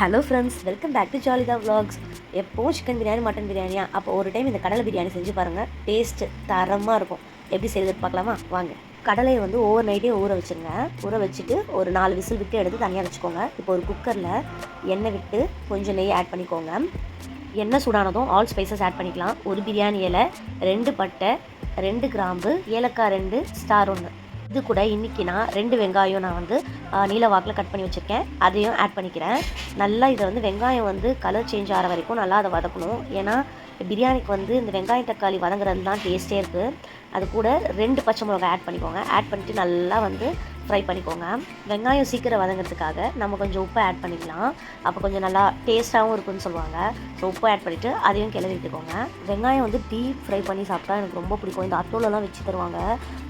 Hello friends welcome back to Jalitha vlogs எப்போவும் chicken biryani mutton பிரியாணியா அப்போ ஒரு டைம் இந்த கடலை பிரியாணி செஞ்சு பாருங்கள் டேஸ்ட்டு தரமாக இருக்கும். எப்படி செய்யுது பார்க்கலாமா? வாங்க. கடலையை வந்து ஓவர் நைட்டே ஊற வச்சுருங்க. ஊற வச்சுட்டு ஒரு நாலு விசில் விட்டு எடுத்து தனியாக வச்சுக்கோங்க. இப்போ ஒரு குக்கரில் எண்ணெய் விட்டு கொஞ்சம் நெய் ஆட் பண்ணிக்கோங்க. எண்ணெய் சூடானதும் ஆல் ஸ்பைசஸ் ஆட் பண்ணிக்கலாம். ஒரு பிரியாணி இலை ரெண்டு பட்டை ரெண்டு கிராம்பு ஏலக்காய் ரெண்டு ஸ்டார் ஒன்று இது கூட இன்றைக்கி நான் ரெண்டு வெங்காயம் நான் வந்து நீல வாக்கில் கட் பண்ணி வச்சுருக்கேன். அதையும் ஆட் பண்ணிக்கிறேன். நல்லா இதை வந்து வெங்காயம் வந்து கலர் சேஞ்ச் ஆகிற வரைக்கும் நல்லா அதை வதக்கணும். ஏன்னா பிரியாணிக்கு வந்து இந்த வெங்காயம் தக்காளி வதங்குறது தான் டேஸ்ட்டே இருக்குது அது கூட ரெண்டு பச்சை மிளகாய் ஆட் பண்ணிக்கோங்க. ஆட் பண்ணிட்டு நல்லா வந்து ஃப்ரை பண்ணிக்கோங்க. வெங்காயம் சீக்கிரம் வதங்கிறதுக்காக நம்ம கொஞ்சம் உப்பு ஆட் பண்ணிக்கலாம். அப்போ கொஞ்சம் நல்லா டேஸ்ட்டாகவும் இருக்குன்னு சொல்லுவாங்க. ஸோ உப்பு ஆட் பண்ணிவிட்டு அதையும் கிளறி விட்டுக்கோங்க. வெங்காயம் வந்து டீப் ஃப்ரை பண்ணி சாப்பிட்டா எனக்கு ரொம்ப பிடிக்கும். இந்த அத்தோலெலாம் வச்சு தருவாங்க.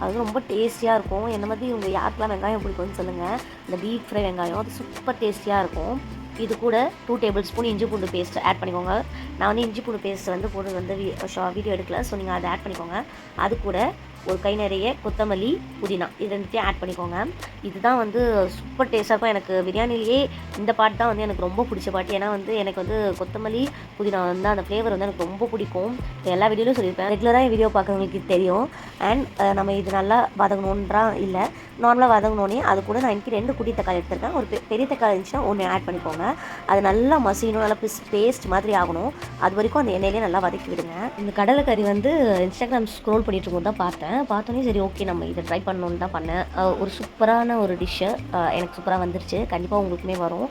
அது ரொம்ப டேஸ்டியாக இருக்கும். என்ன மாதிரி இவங்க யாருக்கெல்லாம் வெங்காயம் பிடிக்கும்னு சொல்லுங்கள் இந்த டீப் ஃப்ரை வெங்காயம் அது சூப்பர் டேஸ்டியாக இருக்கும். இது கூட டூ டேபிள் ஸ்பூன் இஞ்சி பூண்டு பேஸ்ட் ஆட் பண்ணிக்கோங்க. நான் வந்து இஞ்சி பூண்டு பேஸ்ட் வந்து போட்டு வந்து வீடியோ எடுக்கல. ஸோ நீங்கள் அதை ஆட் பண்ணிக்கோங்க. அது கூட ஒரு கை நிறைய கொத்தமல்லி புதினா. இது ரெண்டுத்தையும் ஆட் பண்ணிக்கோங்க. இதுதான் வந்து சூப்பர் டேஸ்ட்டாக இருக்கும். எனக்கு பிரியாணிலேயே இந்த பாட்டு தான் வந்து எனக்கு ரொம்ப பிடிச்ச பாட்டு ஏன்னா வந்து எனக்கு வந்து கொத்தமல்லி புதினா வந்து அந்த ஃப்ளேவர் வந்து எனக்கு ரொம்ப பிடிக்கும். எல்லா வீடியோலையும் சொல்லியிருப்பேன். ரெகுலராக என் வீடியோ பார்க்குறவங்களுக்கு தெரியும். அண்ட் நம்ம இது நல்லா வதங்கணுன்றா இல்லை. நார்மலாக வதங்கினோடனே அது கூட நான் இன்றைக்கி ரெண்டு குட்டி தக்காளி எடுத்திருக்கேன். ஒரு பெ- பெரிய தக்காளி இருந்துச்சுன்னா ஒன்று ஆட் பண்ணிக்கோங்க. அது நல்லா மசியணும். நல்லா பிஸ் பேஸ்ட் மாதிரி ஆகணும். அது வரைக்கும் அந்த எண்ணெயிலே நல்லா வதக்கி விடுங்க. இந்த கடலைக்கறி வந்து இன்ஸ்டாகிராம் ஸ்க்ரோல் பண்ணிட்டு இருக்கும்போது தான் பார்த்தேன். பார்த்தோன்னே சரி ஓகே நம்ம இதை ட்ரை பண்ணணுன்னு தான் பண்ணேன். ஒரு சூப்பரான ஒரு டிஷ்ஷு எனக்கு சூப்பராக வந்துருச்சு. கண்டிப்பாக உங்களுக்குமே வரும்.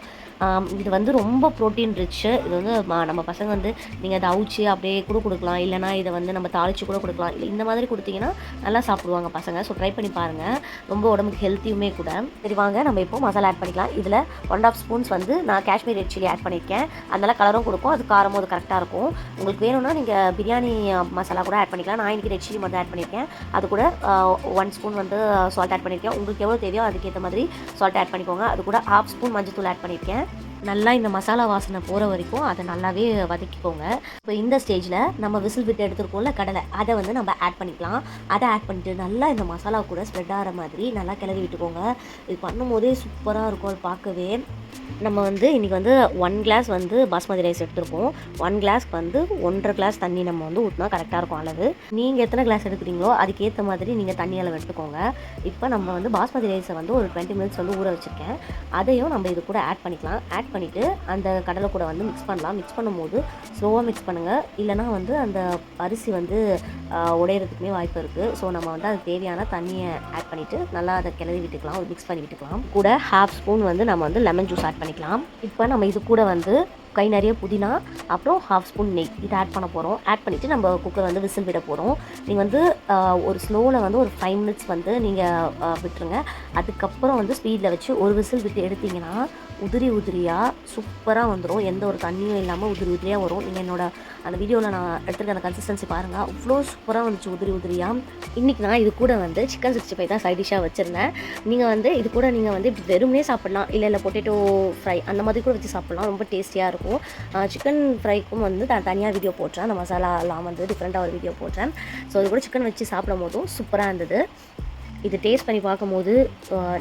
இது வந்து ரொம்ப ப்ரோட்டீன் ரிச்சு இது வந்து நம்ம பசங்க வந்து நீங்கள் அதை அவிச்சு அப்படியே கூட கொடுக்கலாம். இல்லைனா இதை வந்து நம்ம தாளிச்சு கூட கொடுக்கலாம். இல்லை இந்த மாதிரி கொடுத்தீங்கன்னா நல்லா சாப்பிடுவாங்க பசங்க. ஸோ ட்ரை பண்ணி பாருங்கள் ரொம்ப உடம்புக்கு ஹெல்த்தியுமே கூட. சரி வாங்க. நம்ம இப்போ மசாலா ஆட் பண்ணிக்கலாம். இதில் ஒன் ஆஃப் ஸ்பூன்ஸ் வந்து நான் காஷ்மீர் ரெட் சில்லி ஆட் பண்ணியிருக்கேன். அதனால் கலரும் கொடுக்கும். அது காரமும் அது கரெக்டாக இருக்கும். உங்களுக்கு வேணும்னா நீங்கள் பிரியாணி மசாலா கூட ஆட் பண்ணிக்கலாம். நான் இன்றைக்கி ரெட் சில்லி மட்டும் ஆட் பண்ணியிருக்கேன். அது கூட ஒன் ஸ்பூன் வந்து சால்ட் ஆட் பண்ணியிருக்கேன். உங்களுக்கு எவ்வளோ தேவையோ அதுக்கேற்ற மாதிரி சால்ட் ஆட் பண்ணிக்கோங்க. அது கூட ஹாஃப் ஸ்பூன் மஞ்சத்தூள் ஆட் பண்ணியிருக்கேன். நல்லா இந்த மசாலா வாசனை போகிற வரைக்கும் அதை நல்லாவே வதக்கிக்கோங்க. இப்போ இந்த ஸ்டேஜில் நம்ம விசில் விட்டு எடுத்துருக்கோம்ல கடலை. அதை வந்து நம்ம ஆட் பண்ணிக்கலாம். அதை ஆட் பண்ணிட்டு நல்லா இந்த மசாலா கூட ஸ்ப்ரெட் ஆகிற மாதிரி நல்லா கிளறி விட்டுக்கோங்க. இது பண்ணும்போதே சூப்பராக இருக்கும் அது பார்க்கவே. நம்ம வந்து இன்றைக்கி வந்து ஒன் கிளாஸ் வந்து பாஸ்மதி ரைஸ் எடுத்துருக்கோம். ஒன் கிளாஸ்க்கு வந்து ஒன்றரை கிளாஸ் தண்ணி நம்ம வந்து ஊற்றினா கரெக்டாக இருக்கும் அளவு. நீங்கள் எத்தனை கிளாஸ் எடுக்கிறீங்களோ அதுக்கேற்ற மாதிரி நீங்கள் தண்ணி அளவு எடுத்துக்கோங்க. இப்போ நம்ம வந்து பாஸ்மதி ரைஸை வந்து ஒரு டுவெண்ட்டி மினிட்ஸ் வந்து ஊற வச்சுருக்கேன். அதையும் நம்ம இது கூட ஆட் பண்ணிக்கலாம். ஆட் பண்ணிவிட்டு அந்த கடலை கூட வந்து மிக்ஸ் பண்ணலாம். மிக்ஸ் பண்ணும்போது ஸ்லோவாக மிக்ஸ் பண்ணுங்கள் இல்லைனா வந்து அந்த அரிசி வந்து உடையிறதுக்குமே உடையறதுக்குமே வாய்ப்பு இருக்குது ஸோ நம்ம வந்து அதுக்கு தேவையான தண்ணியை ஆட் பண்ணிவிட்டு நல்லா அதை கிளறி விட்டுக்கலாம். மிக்ஸ் பண்ணி விட்டுக்கலாம். கூட ஹாஃப் ஸ்பூன் வந்து நம்ம வந்து லெமன் ஜூஸ் ஆட் பண்ணிக்கலாம். இப்போ நம்ம இது கூட வந்து கை நிறைய புதினா அப்புறம் ஹாஃப் ஸ்பூன் நெய். இதை ஆட் பண்ண போகிறோம் ஆட் பண்ணிவிட்டு நம்ம குக்கர் வந்து விசில் விட போகிறோம் நீங்கள் வந்து ஒரு ஸ்லோவில் வந்து ஒரு ஃபைவ் மினிட்ஸ் வந்து நீங்கள் விட்டுருங்க. அதுக்கப்புறம் வந்து ஸ்பீடில் வச்சு ஒரு விசில் விட்டு எடுத்தீங்கன்னா உதிரி உதிரியாக சூப்பராக வந்துடும் எந்த ஒரு தண்ணியும் இல்லாமல் உதிரி உதிரியாக வரும். நீங்கள் என்னோடய அந்த வீடியோவில் நான் எடுத்துருக்க அந்த கன்சிஸ்டன்சி பாருங்கள் அவ்வளோ சூப்பராக வந்துச்சு உதிரி உதிரியாக இன்றைக்கி நான் இது கூட வந்து சிக்கன் சிக்ஸ்டி ஃபைவ் தான் சைட் டிஷ்ஷாக வச்சுருந்தேன். நீங்கள் வந்து இது கூட நீங்கள் வந்து இப்படி வெறுமனே சாப்பிட்லாம். இல்லை இல்லை பொட்டேட்டோ ஃப்ரை அந்த மாதிரி கூட வச்சு சாப்பிட்லாம். ரொம்ப டேஸ்டியாக இருக்கும். சிக்கன் ஃப்ரைக்கும் வந்து நான் தனியாக வீடியோ போட்டேன். அந்த மசாலாலாம் வந்து டிஃப்ரெண்ட்டாக ஒரு வீடியோ போட்டேன். ஸோ அது கூட சிக்கன் வச்சு சாப்பிடும் போதும் சூப்பராக இருந்தது. இது டேஸ்ட் பண்ணி பார்க்கும்போது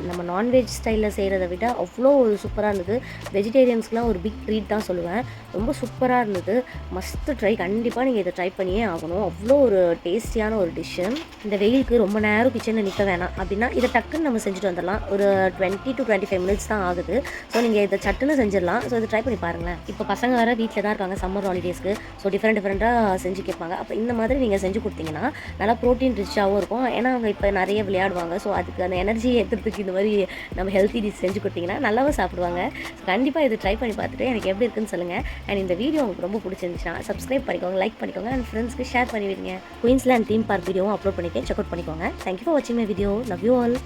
நம்ம நான்வெஜ் ஸ்டைலில் செய்கிறத விட அவ்வளோ ஒரு சூப்பராக இருந்தது. வெஜிடேரியன்ஸ்க்குலாம் ஒரு பிக் ட்ரீட் தான் சொல்லுவேன். ரொம்ப சூப்பராக இருந்தது. மஸ்ட் ட்ரை கண்டிப்பாக நீங்கள் இதை ட்ரை பண்ணியே ஆகணும். அவ்வளோ ஒரு டேஸ்டியான ஒரு டிஷ்ஷு இந்த வெயிலுக்கு ரொம்ப நேரம் கிச்சனில் நிற்க வேணாம். அப்படின்னா இதை டக்குன்னு நம்ம செஞ்சுட்டு வந்துடலாம். ஒரு twenty two twenty five minutes தான் ஆகுது. ஸோ நீங்கள் இதை சட்டுன்னு செஞ்சிடலாம். ஸோ இதை ட்ரை பண்ணி பாருங்களேன். இப்போ பசங்க வேறு வீட்டில் தான் இருக்காங்க சம்மர் ஹாலிடேஸ்க்கு ஸோ டிஃப்ரெண்ட் டிஃப்ரெண்ட்டாக செஞ்சு கேட்பாங்க. அப்போ இந்த மாதிரி நீங்கள் செஞ்சு கொடுத்தீங்கன்னா நல்லா ப்ரோட்டீன் ரிச்சாகவும் இருக்கும். ஏன்னா அவங்க இப்போ நிறைய விளையாட்டு விளையாடுவாங்க. ஸோ அதுக்கு அந்த எனர்ஜி ஏற்றுறதுக்கு இந்த மாதிரி நம்ம ஹெல்த்தி டிஷ் செஞ்சு கொடுத்தீங்கன்னா நல்லாவும் சாப்பிடுவாங்க. கண்டிப்பாக இது ட்ரை பண்ணி பார்த்துட்டு எனக்கு எப்படி இருக்குன்னு சொல்லுங்கள் அண்ட் இந்த வீடியோ உங்களுக்கு ரொம்ப பிடிச்சிருந்துச்சுன்னா சப்ஸ்கிரைப் பண்ணிக்கோங்க லைக் பண்ணிக்கோங்க அண்ட் ஃப்ரெண்ட்ஸ்க்கு ஷேர் பண்ணி விடுங்க குயின்ஸ்லேண்ட் தீம் பார்க் வீடியோவும் அப்லோட் பண்ணிக்கேன் செக் அவுட் பண்ணிக்கோங்க. தேங்க்யூ ஃபார் வாட்சிங் my video love you all